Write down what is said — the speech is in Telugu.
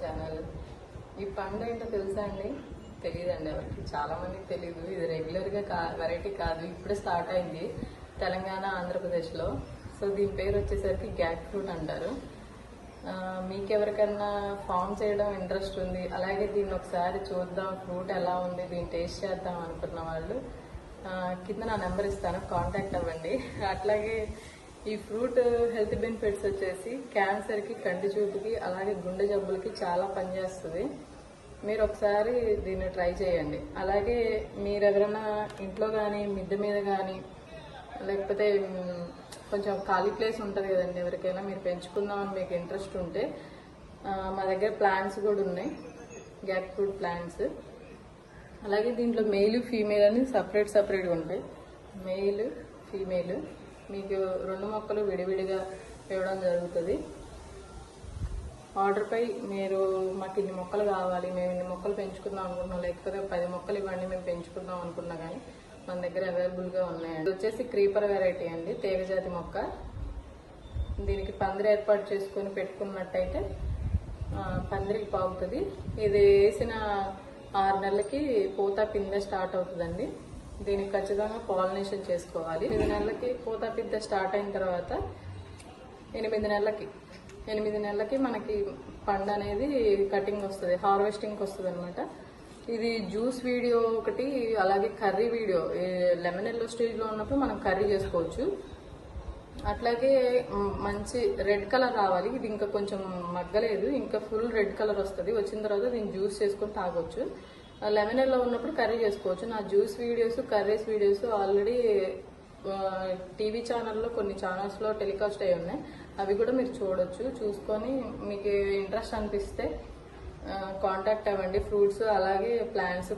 ఛానల్. ఈ పండు ఏంటో తెలుసా అండి? తెలియదండి ఎవరికి. చాలా మందికి తెలియదు ఇది రెగ్యులర్గా కా వెరైటీ కాదు. ఇప్పుడే స్టార్ట్ అయింది. తెలంగాణ ఆంధ్రప్రదేశ్లో. సో దీని పేరు వచ్చేసరికి గ్యాక్ ఫ్రూట్ అంటారు. మీకెవరికన్నా మీకు ఎవరికన్నా ఫామ్ చేయడం ఇంట్రెస్ట్ ఉంది? అలాగే దీన్ని ఒకసారి చూద్దాం. ఫ్రూట్ ఎలా ఉంది? దీన్ని టేస్ట్ చేద్దాం అనుకున్న వాళ్ళు. కింద నా నెంబర్ ఇస్తాను. కాంటాక్ట్ అవ్వండి. అట్లాగే ఈ ఫ్రూట్ హెల్త్ బెనిఫిట్స్ వచ్చేసి క్యాన్సర్కి కంటి చూపుకి అలాగే గుండె జబ్బులకి చాలా పనిచేస్తుంది. మీరు ఒకసారి దీన్ని ట్రై చేయండి. అలాగే మీరు ఎవరైనా ఇంట్లో కానీ మిద్దె మీద కానీ లేకపోతే కొంచెం ఖాళీ ప్లేస్ ఉంటుంది కదండి ఎవరికైనా మీరు పెంచుకుందామని మీకు ఇంట్రెస్ట్ ఉంటే మా దగ్గర ప్లాంట్స్ కూడా ఉన్నాయి. గ్యాక్ ఫ్రూట్ ప్లాంట్స్. అలాగే దీంట్లో మెయిల్ ఫీమేల్ అని సపరేట్ సపరేట్గా ఉంటాయి. Male female. మీకు రెండు మొక్కలు విడివిడిగా ఇవ్వడం జరుగుతుంది. ఆర్డర్పై మీరు మాకు ఇన్ని మొక్కలు కావాలి మేము ఇన్ని మొక్కలు పెంచుకుందాం అనుకుంటున్నాం లేకపోతే పది మొక్కలు ఇవ్వండి మేము పెంచుకుందాం అనుకున్నా కానీ మన దగ్గర అవైలబుల్గా ఉన్నాయి ఇది వచ్చేసి క్రీపర్ వెరైటీ అండి తీగజాతి మొక్క. దీనికి పందిరి ఏర్పాటు చేసుకొని పెట్టుకున్నట్టయితే పందిరికి పాగుతుంది. ఇది వేసిన ఆరు నెలలకి పూత పిందె స్టార్ట్ అవుతుందండి. దీనికి ఖచ్చితంగా పాలినేషన్ చేసుకోవాలి. ఎనిమిది నెలలకి పూత పిద్ద స్టార్ట్ అయిన తర్వాత ఎనిమిది నెలలకి ఎనిమిది నెలలకి మనకి పండు అనేది కటింగ్ వస్తుంది హార్వెస్టింగ్ వస్తుంది అనమాట ఇది జ్యూస్ వీడియో ఒకటి అలాగే కర్రీ వీడియో లెమన్ ఎల్లో స్టేజ్లో ఉన్నప్పుడు మనం కర్రీ చేసుకోవచ్చు. అట్లాగే మంచి రెడ్ కలర్ రావాలి. ఇది ఇంకా కొంచెం మగ్గలేదు. ఇంకా ఫుల్ రెడ్ కలర్ వస్తుంది. వచ్చిన తర్వాత దీన్ని జ్యూస్ చేసుకొని తాగొచ్చు. లెమన్ ఉన్నప్పుడు కర్రీ చేసుకోవచ్చు. నా juice videos curries videos already TV ఛానల్లో కొన్ని ఛానల్స్లో టెలికాస్ట్ అయి ఉన్నాయి. అవి కూడా మీరు చూడొచ్చు. చూసుకొని మీకు ఇంట్రెస్ట్ అనిపిస్తే కాంటాక్ట్ అవ్వండి. ఫ్రూట్స్ అలాగే ప్లాంట్స్